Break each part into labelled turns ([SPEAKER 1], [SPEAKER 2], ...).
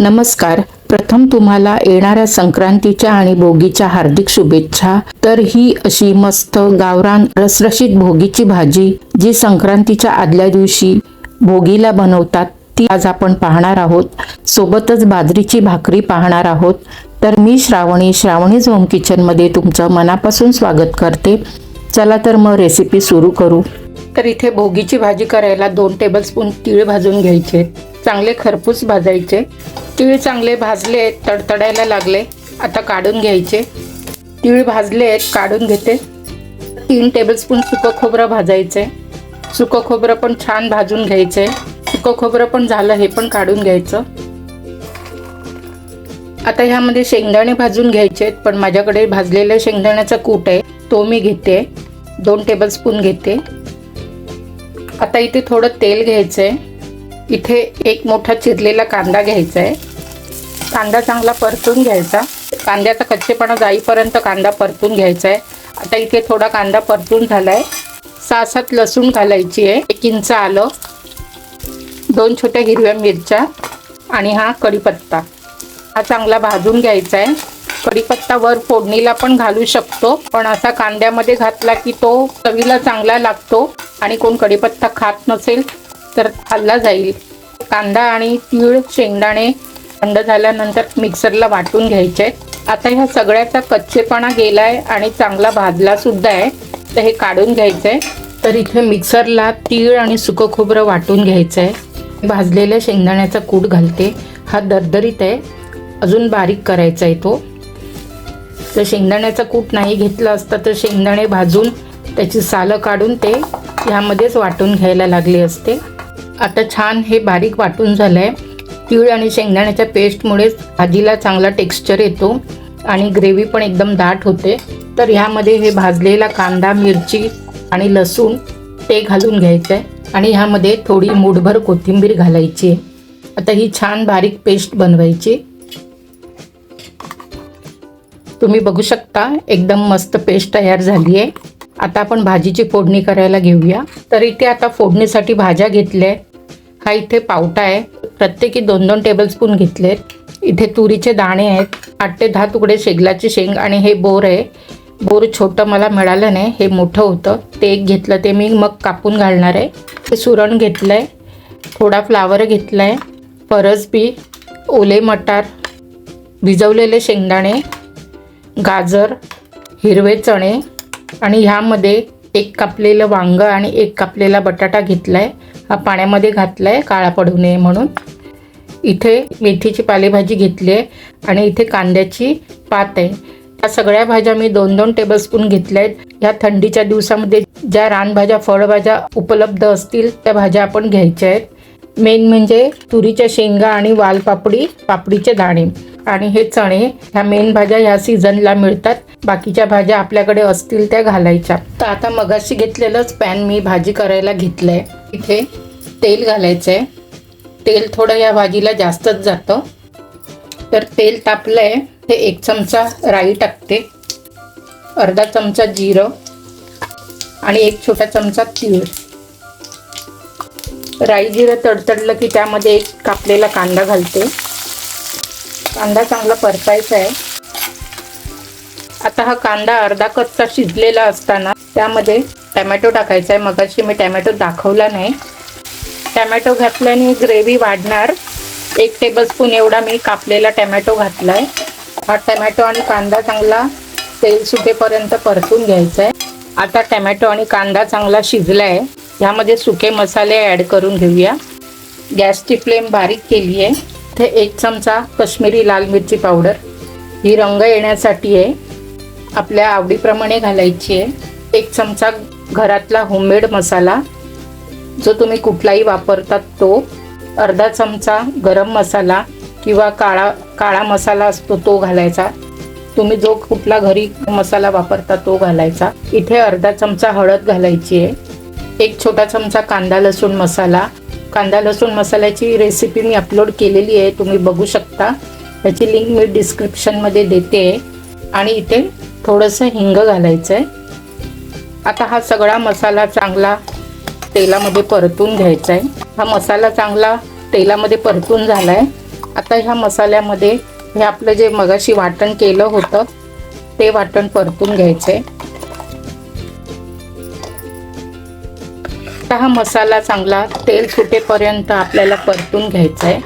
[SPEAKER 1] नमस्कार. प्रथम तुम्हाला येणाऱ्या संक्रांतीच्या आणि भोगीच्या हार्दिक शुभेच्छा. तर ही अशी मस्त गावरान रसरशीत भोगीची भाजी जी संक्रांतीच्या आदल्या दिवशी भोगीला बनवतात ती आज आपण पाहणार आहोत. सोबतच बाजरीची भाकरी पाहणार आहोत. तर मी श्रावणी श्रावणीज होम किचनमध्ये तुमचं मनापासून स्वागत करते. चला तर मग रेसिपी सुरू करू. तर इथे भोगीची भाजी करायला दोन टेबलस्पून तीळ भाजून घ्यायचे. चांगले खरपूस भाजायचे. तिळ चांगले भाजले तडतडायला लागले. आता काढून घ्यायचे. तिळ भाजले आहेत काढून घेते. तीन टेबलस्पून सुकं खोबरं भाजायचे. सुकं खोबरं पण छान भाजून घ्यायचे. सुकं खोबरं पण झालं हे पण काढून घ्यायचं. आता ह्यामध्ये शेंगदाणे भाजून घ्यायचे आहेत पण माझ्याकडे भाजलेल्या शेंगदाण्याचा कूट आहे तो मी घेते. दोन टेबलस्पून घेते. आता इथे थोडं तेल घ्यायचं आहे इथे एक मोठा चिरलेला कांदा घ्यायचा आहे कांदा चांगला परतून घ्यायचा. कांद्याचा कच्चेपणा जाईपर्यंत कांदा परतून घ्यायचा आहे आता इथे थोडा कांदा परतून झाला आहे सहा सात लसूण घालायची आहे. एक इंच आलं. दोन छोट्या हिरव्या मिरच्या आणि हा कढीपत्ता. हा चांगला भाजून घ्यायचा आहे कढीपत्ता वर फोडणीला पण घालू शकतो. पण असा कांद्यामध्ये घातला की तो चवीला चांगला लागतो आणि कोण कढीपत्ता खात नसेल तर खाल्ला जाईल. कांदा आणि तीळ शेंगदाणे थंड झाल्यानंतर मिक्सरला वाटून घ्यायचे. आता ह्या सगळ्याचा कच्चेपणा गेलाय आणि चांगला भाजला सुद्धा आहे. तर हे काढून घ्यायचंय. तर इथे मिक्सरला तीळ आणि सुकं खोबरं वाटून घ्यायचं आहे भाजलेल्या शेंगदाण्याचा कूट घालते. हा दरदरीत आहे. अजून बारीक करायचा आहे तो. तर शेंगदाण्याचा कूट नाही घेतला असता तर शेंगदाणे भाजून त्याची सालं काढून ते ह्यामध्येच वाटून घ्यायला लागले असते. आता छान हे बारीक वाटून झालं आहे तीळ आणि शेंगदाण्याच्या पेस्टमुळेच भाजीला चांगला टेक्स्चर येतो आणि ग्रेव्ही पण एकदम दाट होते. तर ह्यामध्ये हे भाजलेला कांदा मिरची आणि लसूण ते घालून घ्यायचं आहे आणि ह्यामध्ये थोडी मूठभर कोथिंबीर घालायची. आहे आता ही छान बारीक पेस्ट बनवायची. तुम्ही बघू शकता एकदम मस्त पेस्ट तयार झाली आहे आता आपण भाजीची फोडणी करायला घेऊया. तर इथे आता फोडणीसाठी भाज्या घेतल्या हा इथे पावटा आहे. प्रत्येकी दोन दोन टेबलस्पून घेतलेत. इथे तुरीचे दाणे आहेत आठ ते दहा तुकडे शेगलाची शेंग आणि हे बोर आहे. बोर छोटं मला मिळालं नाही हे मोठं होतं. ते एक घेतलं ते मी मग कापून घालणार आहे. ते सुरण घेतलं आहे थोडा फ्लावर घेतला आहे परसबी ओले मटार भिजवलेले शेंगदाणे गाजर हिरवे चणे आणि ह्यामध्ये एक कापलेलं वांगं आणि एक कापलेला बटाटा घेतला आहे हा पाण्यामध्ये घातला आहे काळा पडू नये म्हणून. इथे मेथीची पालेभाजी घेतली आहे आणि इथे कांद्याची पात आहे. या सगळ्या भाज्या मी दोन दोन टेबलस्पून घेतल्या आहेत. ह्या थंडीच्या दिवसामध्ये ज्या रानभाज्या फळभाज्या उपलब्ध असतील त्या भाज्या आपण घ्यायच्या आहेत. मेन म्हणजे तुरीच्या शेंगा आणि वालपापडी पापडीचे दाणे. आणि हे चणे ह्या मेन भाज्या ह्या सीझनला मिळतात. बाकीच्या भाज्या आपल्याकडे असतील त्या घालायच्या. तर आता मगाशी घेतलेलंच पॅन मी भाजी करायला घेतलं आहे इथे तेल घालायचं आहे तेल थोडं या भाजीला जास्तच जातं. तर तेल तापलंय. ते एक चमचा राई टाकते. अर्धा चमचा जिरं आणि एक छोटा चमचा तीळ. राई जिरं तडतडलं की त्यामध्ये एक कापलेला कांदा घालते. कांदा चांगला परतायचा आहे. आता हा कांदा अर्धा कच्चा शिजलेला असताना त्यामध्ये टमॅटो टाकायचा आहे. मगाशी मी टॅमॅटो दाखवला नाही. टमॅटो घातल्याने ग्रेव्ही वाढणार. एक टेबलस्पून एवढा मी कापलेला टमॅटो घातला आहे हा टमॅटो आणि कांदा चांगला तेल सुटेपर्यंत परतून घ्यायचा आहे. आता टमॅटो आणि कांदा चांगला शिजला आहे ह्यामध्ये सुके मसाले ॲड करून घेऊया. गॅसची फ्लेम बारीक केली आहे. इथे एक चमचा कश्मीरी लाल मिरची पावडर. ही रंग येण्यासाठी आहे. आपल्या आवडीप्रमाणे घालायची आहे. एक चमचा घरातला होममेड मसाला जो तुम्ही कुठलाही वापरतात तो. अर्धा चमचा गरम मसाला किंवा काळा काळा मसाला असतो तो घालायचा. तुम्ही जो कुठला घरी मसाला वापरता तो घालायचा. इथे अर्धा चमचा हळद घालायची आहे. एक छोटा चमचा कांदा लसूण मसाला. कांदा लसूण मसाल्याची रेसिपी मी अपलोड केलेली आहे तुम्ही बघू शकता. त्याची लिंक मी डिस्क्रिप्शनमध्ये देते. आणि इथे थोडंसं हिंग घालायचं आहे आता हा सगळा मसाला चांगला तेलामध्ये परतून घ्यायचा आहे हा मसाला चांगला तेलामध्ये परतून झाला आहे आता ह्या मसाल्यामध्ये हे आपलं जे मगाशी वाटण केलं होतं ते वाटण परतून घ्यायचंय. आता हा मसाला चांगला तेल सुटेपर्यंत आपल्याला परतून घ्यायचा आहे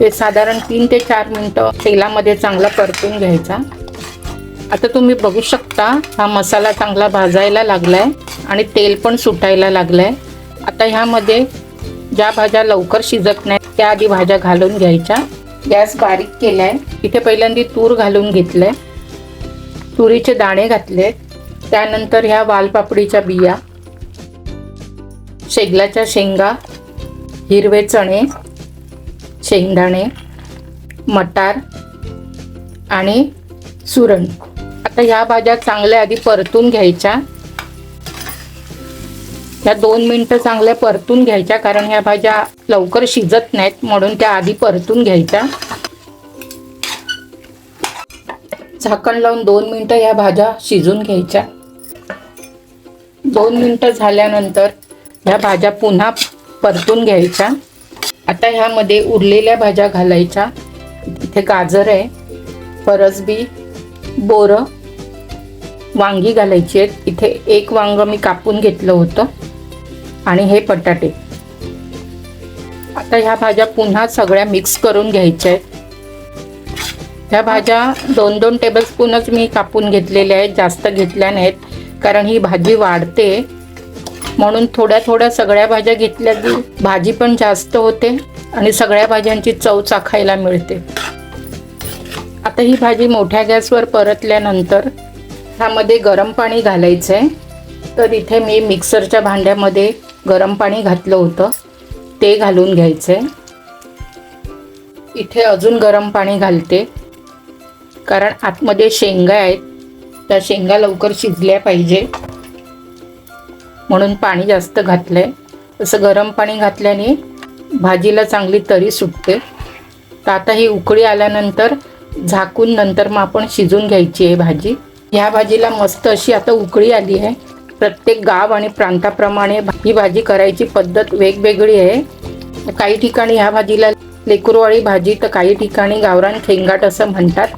[SPEAKER 1] ते साधारण तीन ते चार मिनटं तेलामध्ये चांगला परतून घ्यायचा. आता तुम्ही बघू शकता हा मसाला चांगला भाजायला लागलाय आणि तेल पण सुटायला लागलंय. आता ह्यामध्ये ज्या भाज्या लवकर शिजत नाही त्या आधी भाज्या घालून घ्यायच्या. गॅस बारीक केलाय. इथे पहिल्यांदा तूर घालून घेतलंय. तुरीचे दाणे घातले त्यानंतर ह्या वालपापडीच्या बिया शेगलाच्या शेंगा हिरवे चणे शेंगदाणे मटार आणि सुरण. तर ह्या भाज्या चांगल्या आधी परतून घ्यायच्या. ह्या दोन मिनटं चांगल्या परतून घ्यायच्या कारण ह्या भाज्या लवकर शिजत नाहीत म्हणून त्या आधी परतून घ्यायच्या. झाकण लावून दोन मिनटं ह्या भाज्या शिजून घ्यायच्या. दोन मिनटं झाल्यानंतर ह्या भाज्या पुन्हा परतून घ्यायच्या. आता ह्यामध्ये उरलेल्या भाज्या घालायच्या. इथे गाजर आहे फरसबी बोरं वांगी घालायची आहेत. इथे एक वांग मी कापून घेतलं होतं. आणि हे बटाटे. आता ह्या भाज्या पुन्हा सगळ्या मिक्स करून घ्यायच्या आहेत. ह्या भाज्या दोन दोन टेबलस्पूनच मी कापून घेतलेल्या आहेत. जास्त घेतल्या नाहीत. कारण ही भाजी वाढते. म्हणून थोड्या थोड्या सगळ्या भाज्या घेतल्या की भाजी पण जास्त होते आणि सगळ्या भाज्यांची चव चाखायला मिळते. आता ही भाजी मोठ्या गॅसवर परतल्यानंतर ह्यामध्ये गरम पाणी घालायचं आहे तर इथे मी मिक्सरच्या भांड्यामध्ये गरम पाणी घातलं होतं. ते घालून घ्यायचं आहे इथे अजून गरम पाणी घालते. कारण आतमध्ये शेंगा आहेत. त्या शेंगा लवकर शिजल्या पाहिजे. म्हणून पाणी जास्त घातलं आहे तसं गरम पाणी घातल्याने भाजीला चांगली तरी सुटते. तर आता ही उकळी आल्यानंतर झाकून नंतर मग आपण शिजून घ्यायची आहे भाजी. ह्या भाजीला मस्त अशी आता उकळी आली आहे. प्रत्येक गाव आणि प्रांताप्रमाणे ही भाजी करायची पद्धत वेगवेगळी आहे. काही ठिकाणी ह्या भाजीला लेकुरवाळी भाजी तर काही ठिकाणी गावरान खेंगाट असं म्हणतात.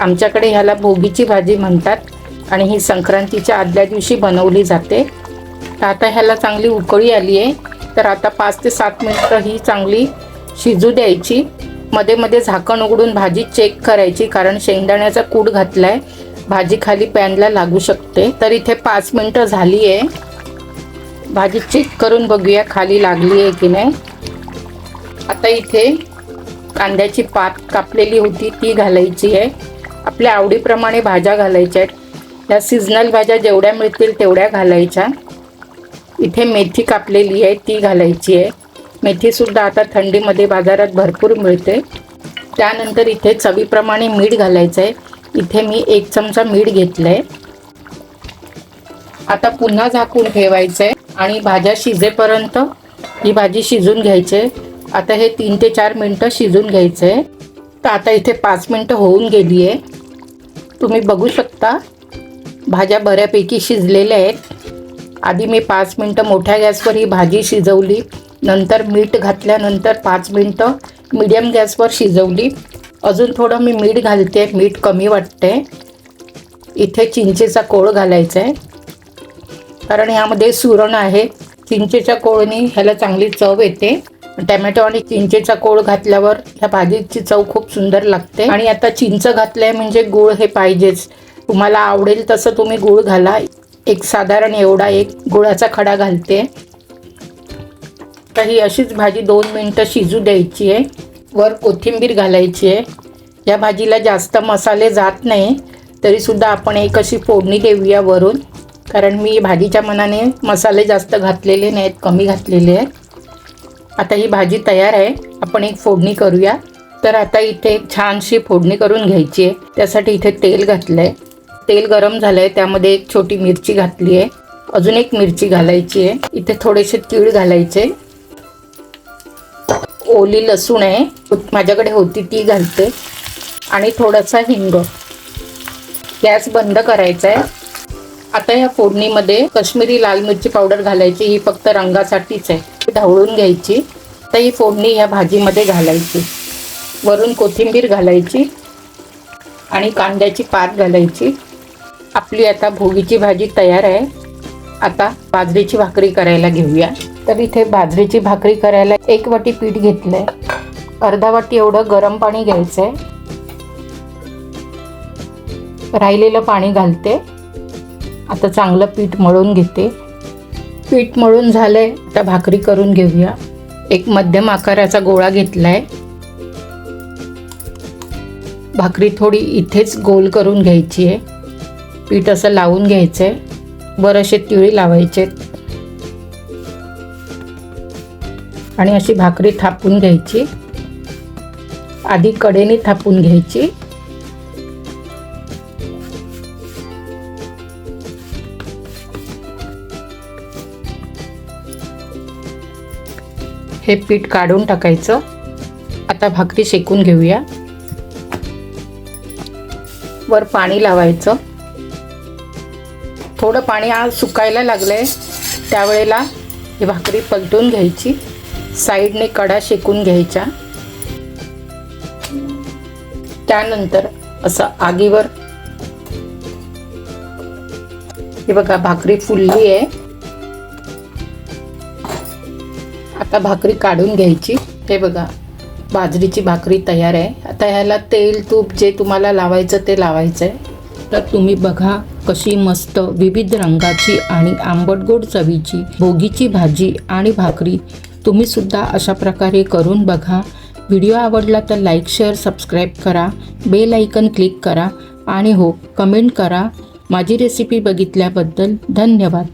[SPEAKER 1] आमच्याकडे ह्याला भोगीची भाजी म्हणतात आणि ही संक्रांतीच्या आदल्या दिवशी बनवली जाते. तर आता ह्याला चांगली उकळी आली आहे. तर आता पाच ते सात मिनटं ही चांगली शिजू द्यायची. मध्ये मध्ये झाकण उघडून भाजी चेक करायची कारण शेंगदाण्याचा कूट आहे भाजी खाली पॅनला लागू शकते. तर इथे पाच मिनटं झाली आहे भाजी चेक करून बघूया खाली लागली आहे की नाही. आता इथे कांद्याची पात कापलेली होती ती घालायची आहे. आपल्या आवडीप्रमाणे भाज्या घालायच्या आहेत. या सीझनल भाज्या जेवढ्या मिळतील तेवढ्या घालायच्या. इथे मेथी कापलेली आहे ती घालायची आहे. मेथीसुद्धा आता थंडीमध्ये बाजारात भरपूर मिळते. त्यानंतर इथे चवीप्रमाणे मीठ घालायचं आहे. इथे मी एक चमचा मीठ घेतलंय. आता पुन्हा झाकून ठेवायचंय आणि भाज्या शिजेपर्यंत ही भाजी शिजून घ्यायचे. आता हे तीन ते चार मिनटं शिजून घ्यायचं आहे तर आता इथे पाच मिनटं होऊन गेली आहे तुम्ही बघू शकता भाज्या बऱ्यापैकी शिजलेल्या आहेत. आधी मी पाच मिनटं मोठ्या गॅसवर ही भाजी शिजवली. नंतर मीठ घातल्यानंतर पाच मिनटं मीडियम गॅसवर शिजवली. अजून थोडं मी मीठ घालते मीठ कमी वाटते. इथे चिंचेचा कोळ घालायचा आहे कारण ह्यामध्ये सुरण आहे. चिंचेच्या कोळनी ह्याला चांगली चव येते. टॅमॅटो आणि चिंचेचा कोळ घातल्यावर ह्या भाजीची चव खूप सुंदर लागते. आणि आता चिंच घातलंय म्हणजे गुळ हे पाहिजेच. तुम्हाला आवडेल तसं तुम्ही गुळ घाला. एक साधारण एवढा एक गुळाचा खडा घालते. तर ही अशीच भाजी दोन मिनटं शिजू द्यायची आहे वर कोथिंबीर घालायची आहे. या भाजीला जास्त मसाले जात नाही तरीसुद्धा आपण एक अशी फोडणी देऊया वरून. कारण मी भाजीच्या मनाने मसाले जास्त घातलेले नाहीत कमी घातलेले आहेत. आता ही भाजी तयार आहे आपण एक फोडणी करूया. तर आता इथे एक छानशी फोडणी करून घ्यायची आहे. त्यासाठी इथे तेल घातलं आहे तेल गरम झालं आहे त्यामध्ये एक छोटी मिरची घातली आहे. अजून एक मिरची घालायची आहे. इथे थोडेसे तीळ घालायचे. ओली लसूण आहे. माझ्याकडे होती ती घालते. आणि थोडासा हिंग. गॅस बंद करायचा आहे. आता या फोडणीमध्ये काश्मीरी लाल मिरची पावडर घालायची. ही फक्त रंगासाठीच आहे. ढवळून घ्यायची. तर ही फोडणी ह्या भाजीमध्ये घालायची. वरून कोथिंबीर घालायची. आणि कांद्याची पात घालायची. आपली आता भोगीची भाजी तयार आहे. आता बाजरीची भाकरी करायला घेऊया. तर इथे बाजरीची भाकरी करायला एक वाटी पीठ घेतलंय. अर्धा वाटी एवढं गरम पाणी घ्यायचंय. राहिलेलं पाणी घालते. आता चांगलं पीठ मळून घेते. पीठ मळून झालंय आता भाकरी करून घेऊया. एक मध्यम आकाराचा गोळा घेतलाय. भाकरी थोडी इथेच गोल करून घ्यायची आहे पीठ असं लावून घ्यायचं आहे असे तिळी लावायचे. आणि अशी भाकरी थापून घ्यायची. आधी कडेने थापून घ्यायची. हे पीठ काढून टाकायचं. आता भाकरी शेकून घेऊया. वर पाणी लावायचं. थोडं पाणी आज सुकायला लागलंय. त्यावेळेला ही भाकरी पलटून घ्यायची. साईडने कडा शेकून घ्यायच्या. त्यानंतर असं आगीवर हे बघा भाकरी फुलली आहे. आता भाकरी काढून घ्यायची. हे बघा बाजरीची भाकरी तयार आहे. आता ह्याला तेल तूप जे तुम्हाला लावायचं ते लावायचं आहे तर तुम्ही बघा कशी मस्त विविध रंगाची आणि आंबट गोड चवीची भोगीची भाजी आणि भाकरी तुम्ही सुद्धा अशा प्रकारे करून बघा. व्हिडिओ आवडला तर लाईक शेअर सबस्क्राईब करा. बेल आयकन क्लिक करा. आणि हो कमेंट करा. माझी रेसिपी बघितल्याबद्दल धन्यवाद.